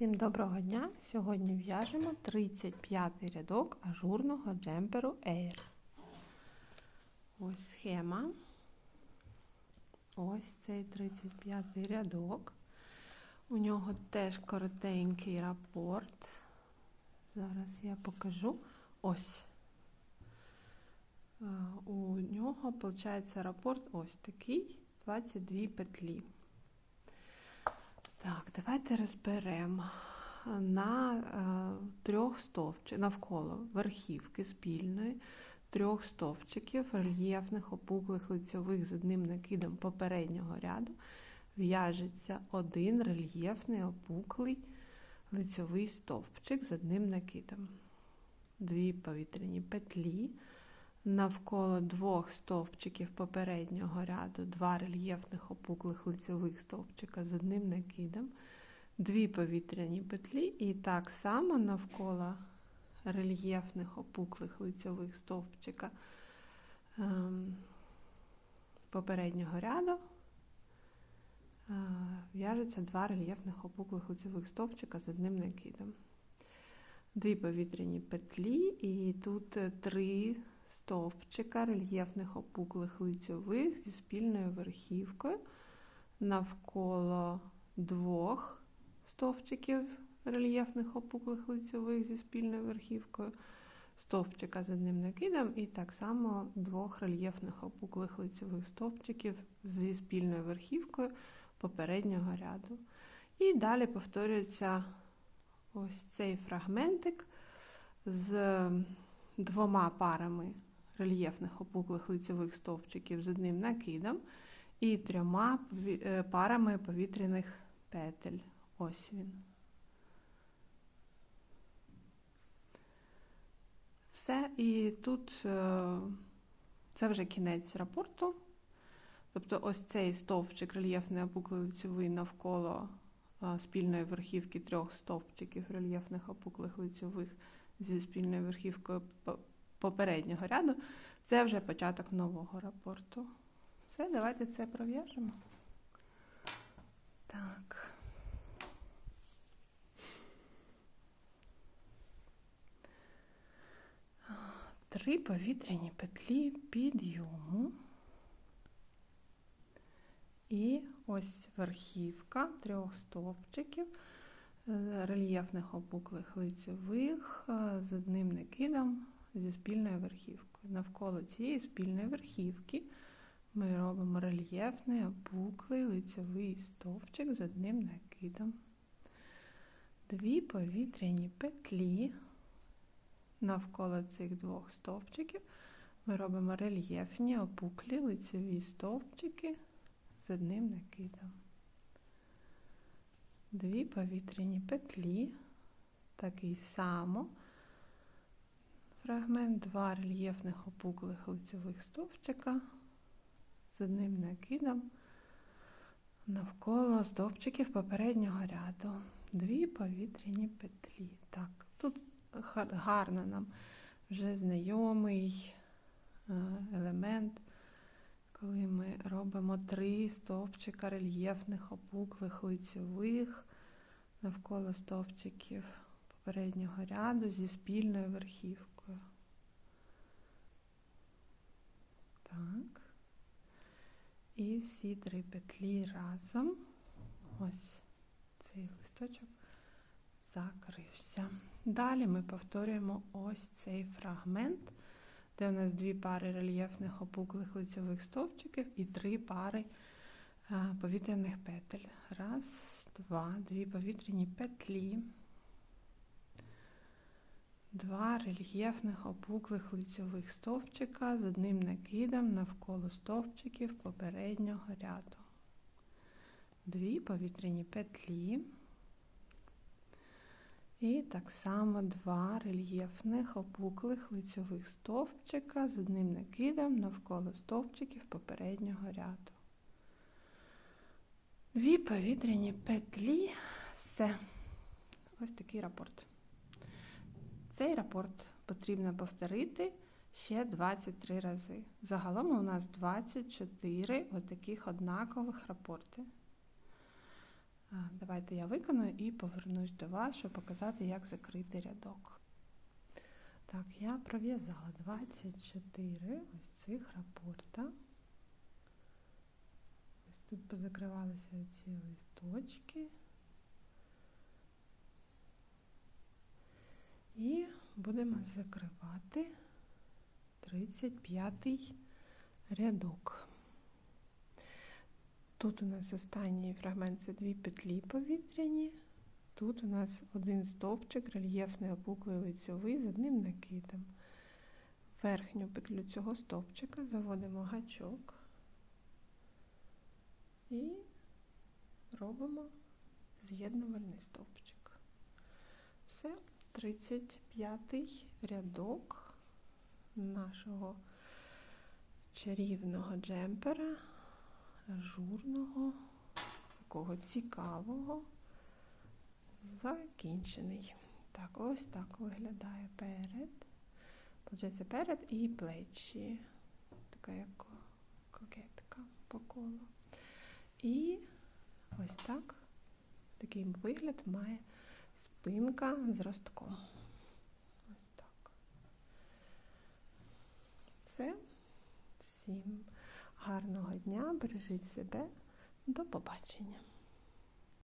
Всім доброго дня! Сьогодні в'яжемо 35 рядок ажурного джемперу Air. Ось схема. Ось цей 35 рядок. У нього теж коротенький рапорт. Зараз я покажу. Ось. Е, У нього, виходить, рапорт ось такий 22 петлі. Так, давайте розберемо на е, трьох стовпчиків навколо верхівки спільної, трьох стовпчиків рельєфних опуклих лицьових з одним накидом попереднього ряду в'яжеться один рельєфний опуклий лицьовий стовпчик з одним накидом. Дві повітряні петлі. Навколо двох стовпчиків попереднього ряду два рельєфних опуклих лицьових стовпчика з одним накидом, дві повітряні петлі, і так само навколо рельєфних опуклих лицьових стовпчика ем, попереднього ряду е, в'яжуться два рельєфних опуклих лицьових стовпчика з одним накидом. Дві повітряні петлі, і тут три стовпчика рельєфних опуклих лицьових зі спільною верхівкою навколо двох стовпчиків рельєфних опуклих лицьових зі спільною верхівкою, стовпчика з одним накидом, і так само двох рельєфних опуклих лицьових стовпчиків зі спільною верхівкою попереднього ряду. І далі повторюється ось цей фрагментик з двома парами рельєфних опуклих лицевих стовпчиків з одним накидом і трьома е, парами повітряних петель. Ось він. Все, і тут е, це вже кінець рапорту. Тобто ось цей стовпчик рельєфний опуклий лицевий навколо е, спільної верхівки трьох стовпчиків рельєфних опуклих лицевих зі спільною верхівкою попереднього ряду, це вже початок нового рапорту. Все, давайте це пров'яжемо. Так. Три повітряні петлі підйому. І ось верхівка трьох стовпчиків е, рельєфних опуклих лицевих е, з одним накидом зі спільною верхівкою. Навколо цієї спільної верхівки ми робимо рельєфний, опуклий лицевий стовпчик з одним накидом. Дві повітряні петлі. Навколо цих двох стовпчиків ми робимо рельєфні, опуклі лицеві стовпчики з одним накидом. Дві повітряні петлі, такий само фрагмент, два рельєфних опуклих лицевих стовпчика з одним накидом навколо стовпчиків попереднього ряду. Дві повітряні петлі. Так, тут гарно нам вже знайомий е, елемент, коли ми робимо три стовпчика рельєфних опуклих лицевих навколо стовпчиків попереднього ряду зі спільною верхівкою. Так. І всі три петлі разом. Ось цей листочок закрився. Далі ми повторюємо ось цей фрагмент, де у нас дві пари рельєфних опуклих лицевих стовпчиків і три пари повітряних петель. Раз, два, дві повітряні петлі. Два рельєфних опуклих лицьових стовпчика з одним накидом навколо стовпчиків попереднього ряду. Дві повітряні петлі. І так само два рельєфних опуклих лицьових стовпчика з одним накидом навколо стовпчиків попереднього ряду. Дві повітряні петлі. Все. Ось такий рапорт. Цей рапорт потрібно повторити ще 23 рази. Загалом у нас 24 отаких однакових рапорти. Давайте я виконую і повернусь до вас, щоб показати, як закрити рядок. Так, я пров'язала 24 ось цих рапорта. Ось тут позакривалися ці листочки. І будемо закривати 35 рядок. Тут у нас останній фрагмент це дві петлі повітряні. Тут у нас один стовпчик, рельєфний опуклий лицьовий з одним накидом. Верхню петлю цього стовпчика заводимо гачок і робимо з'єднувальний стовпчик. Все, 35 рядок нашого чарівного джемпера, ажурного, такого цікавого, закінчений. Так, ось так виглядає перед. Получається перед і плечі. Така як кокетка по колу. І ось так такий вигляд має спинка з ростком. Ось так. Все. Всім гарного дня, бережіть себе. До побачення.